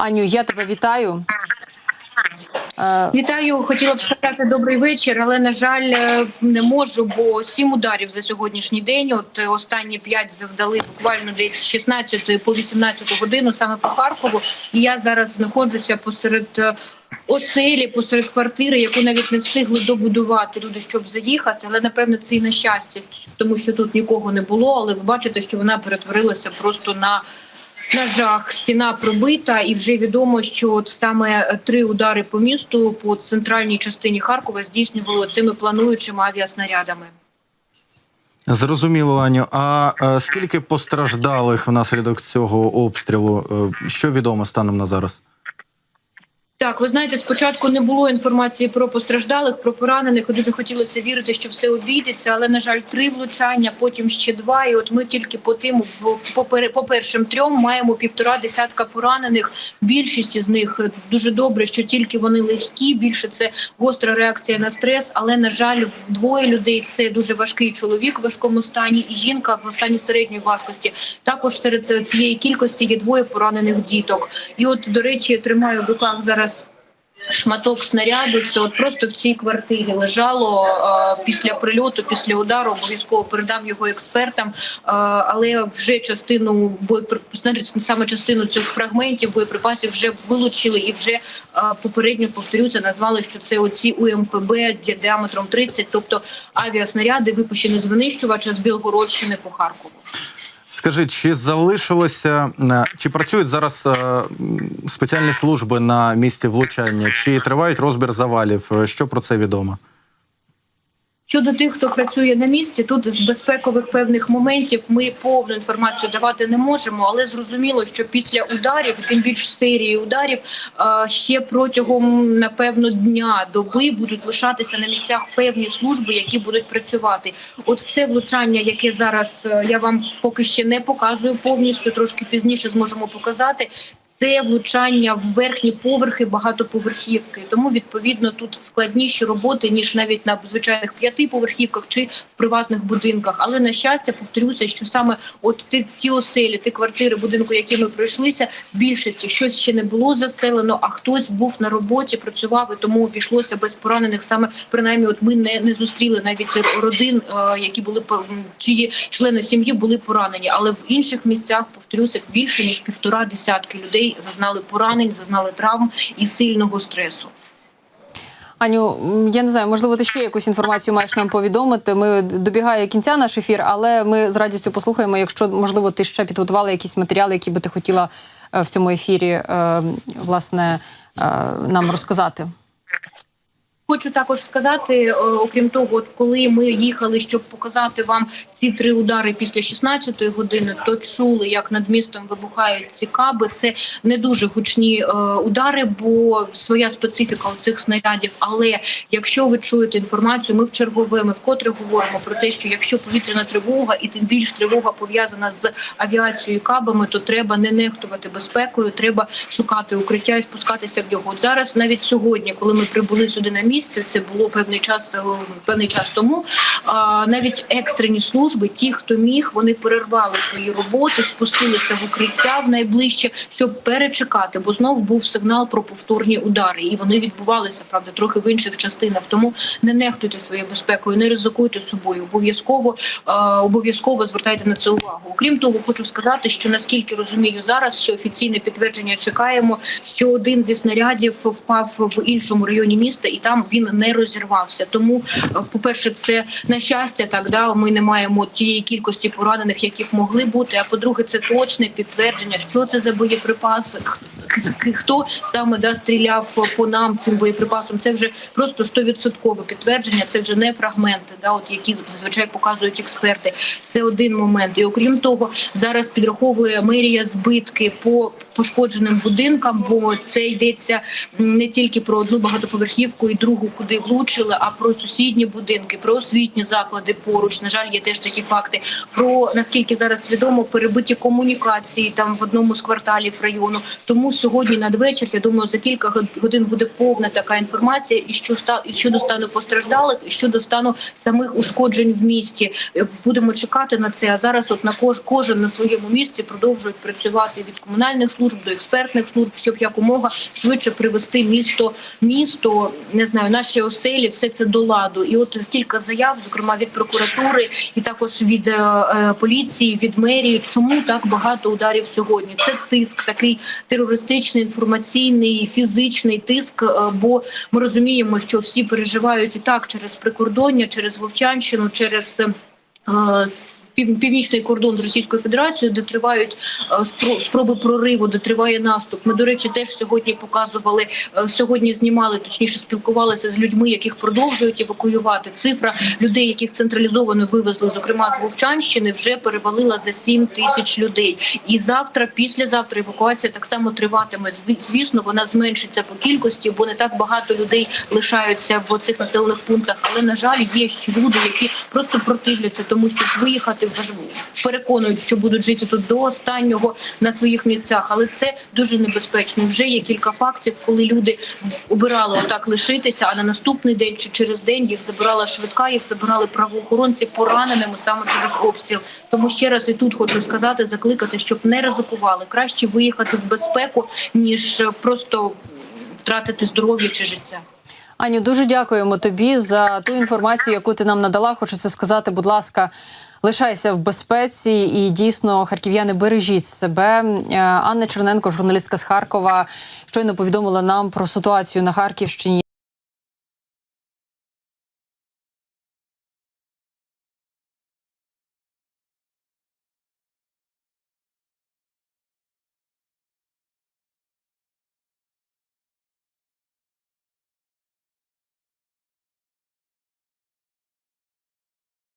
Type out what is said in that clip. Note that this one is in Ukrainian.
Аню, я тебе вітаю. Е, Вітаю, хотіла б сказати добрий вечір, але на жаль, е, не можу, бо сім ударів за сьогоднішній день. От е, останні п'ять завдали буквально десь з 16 по 18 годину саме по Харкову. І я зараз знаходжуся посеред. Оселі посеред квартири, яку навіть не встигли добудувати люди, щоб заїхати. Але напевно це і на щастя, тому що тут нікого не було. Але ви бачите, що вона перетворилася просто на на жах, стіна пробита, і вже відомо, що от саме три удари по місту по центральній частині Харкова здійснювали цими плануючими авіаснарядами. Зрозуміло, Аню. А е, скільки постраждалих внаслідок цього обстрілу? Е, Що відомо станом на зараз? Так, ви знаєте, спочатку не було інформації про постраждалих, про поранених. Дуже хотілося вірити, що все обійдеться, але на жаль, три влучання, потім ще два. І от ми тільки по тим в по, першим трьом маємо півтора десятка поранених. Більшість із них дуже добре, що тільки вони легкі. Більше це гостра реакція на стрес. Але на жаль, двоє людей це дуже важкий чоловік в важкому стані, і жінка в стані середньої важкості. Також серед цієї кількості є двоє поранених діток. І от, до речі, тримаю в руках зараз. Шматок снаряду це от просто в цій квартирі лежало е, після прильоту, після удару. Обов'язково передам його експертам. Е, але вже частину саме частину цих фрагментів боєприпасів вже вилучили і вже е, попередньо повторюся, назвали, що це оці УМПБ ді- діаметром 30, тобто авіаснаряди, випущені з винищувача з Білгородщини по Харкову. Скажи, чи залишилося е, чи працюють зараз е, спеціальні служби на місці влучання? Чи тривають розбір завалів? Е, Що про це відомо? Щодо тих, хто працює на місці, тут з безпекових певних моментів ми повну інформацію давати не можемо, але зрозуміло, що після ударів, тим більш серії ударів, ще протягом напевно дня доби будуть лишатися на місцях певні служби, які будуть працювати. От це влучання, яке зараз е, я вам поки ще не показую повністю, трошки пізніше зможемо показати. Це влучання в верхні поверхи багатоповерхівки, тому відповідно тут складніші роботи ніж навіть на звичайних п'ятиповерхівках чи в приватних будинках. Але на щастя, повторюся, що саме от ті, ті оселі, ті квартири будинку, які ми пройшлися, більшості щось ще не було заселено, а хтось був на роботі, працював і тому обійшлося без поранених. Саме принаймні, от ми не, не зустріли навіть родин, е, які були чиї члени сім'ї були поранені. Але в інших місцях повторюся більше ніж півтора десятки людей зазнали поранень, зазнали травм і сильного стресу. Аню, я не знаю, можливо, ти ще якусь інформацію маєш нам повідомити. Ми добігає кінця наш ефір, але ми з радістю послухаємо. Якщо можливо, ти ще підготувала якісь матеріали, які би ти хотіла е, в цьому ефірі е, власне е, нам розказати. Хочу також сказати, е, окрім того, коли ми їхали, щоб показати вам ці три удари після 16-ї години, то чули, як над містом вибухають ці каби. Це не дуже гучні е, удари, бо своя специфіка у цих снарядів. Але якщо ви чуєте інформацію, ми в чергове, вкотре говоримо про те, що якщо повітряна тривога, і тим більш тривога пов'язана з авіацією і кабами, то треба не нехтувати безпекою, треба шукати укриття і спускатися в нього. От зараз, навіть сьогодні, коли ми прибули сюди на місце, це було певний час, е, певний час тому. Навіть екстрені служби, ті, хто міг, вони перервали свої роботи, спустилися в укриття в найближче, щоб перечекати, бо знов був сигнал про повторні удари, і вони відбувалися правда трохи в інших частинах. Тому не нехтуйте своєю безпекою, не ризикуйте собою. Обов'язково е, обов'язково звертайте на це увагу. Окрім того, хочу сказати, що наскільки розумію зараз, що офіційне підтвердження чекаємо, що один зі снарядів впав в іншому районі міста, і там він не розірвався. Тому, е, по-перше, це на щастя, так да ми не маємо тієї кількості поранених, які б могли бути. А по-друге, це точне підтвердження, що це за боєприпас, хто саме да стріляв по нам цим боєприпасом. Це вже просто стовідсоткове підтвердження. Це вже не фрагменти, да, от які зазвичай показують експерти. Це один момент. І окрім того, зараз підраховує мерія збитки по пошкодженим будинкам, бо це йдеться не тільки про одну багатоповерхівку і другу, куди влучили, а про сусідні будинки, про освітні заклади поруч. На жаль, є теж такі факти. Про наскільки зараз відомо перебиті комунікації там в одному з кварталів району. Тому сьогодні надвечір, я думаю, за кілька годин буде повна така інформація, і що і щодо стану постраждалих, і щодо стану самих ушкоджень в місті. Е, Будемо чекати на це. А зараз, от на кож кожен на своєму місці продовжують працювати від комунальних. Служб, до експертних служб, щоб якомога швидше привести місто, місто, не знаю, наші оселі, все це до ладу. І от кілька заяв, зокрема від прокуратури, і також від е, е, поліції, від мерії. Чому так багато ударів сьогодні? Це тиск, такий терористичний, інформаційний, фізичний тиск. е, Бо ми розуміємо, що всі переживають і так через прикордоння, через Вовчанщину, через. е, пів- Північний кордон з Російською Федерацією, де тривають е, спроби прориву, де триває наступ. Ми, до речі, теж сьогодні показували е, сьогодні. Знімали точніше, спілкувалися з людьми, яких продовжують евакуювати. Цифра людей, яких централізовано вивезли, зокрема з Вовчанщини, вже перевалила за 7 тисяч людей. І завтра, післязавтра, евакуація так само триватиме. Звісно, вона зменшиться по кількості, бо не так багато людей лишаються в цих населених пунктах. Але на жаль, є ще люди, які просто противляться, тому що виїхати переконують, що будуть жити тут до останнього на своїх місцях. Але це дуже небезпечно. Вже є кілька фактів, коли люди обирали отак лишитися, а на наступний день чи через день їх забирала швидка, їх забирали правоохоронці пораненими саме через обстріл. Тому ще раз і тут хочу сказати, закликати, щоб не ризикували. Краще виїхати в безпеку, ніж е, просто втратити здоров'я чи життя. Аню, дуже дякуємо тобі за ту інформацію, яку ти нам надала. Хочу це сказати, будь ласка, лишайся в безпеці і дійсно, харків'яни, бережіть себе. Е, Анна Черненко, журналістка з Харкова, щойно повідомила нам про ситуацію на Харківщині.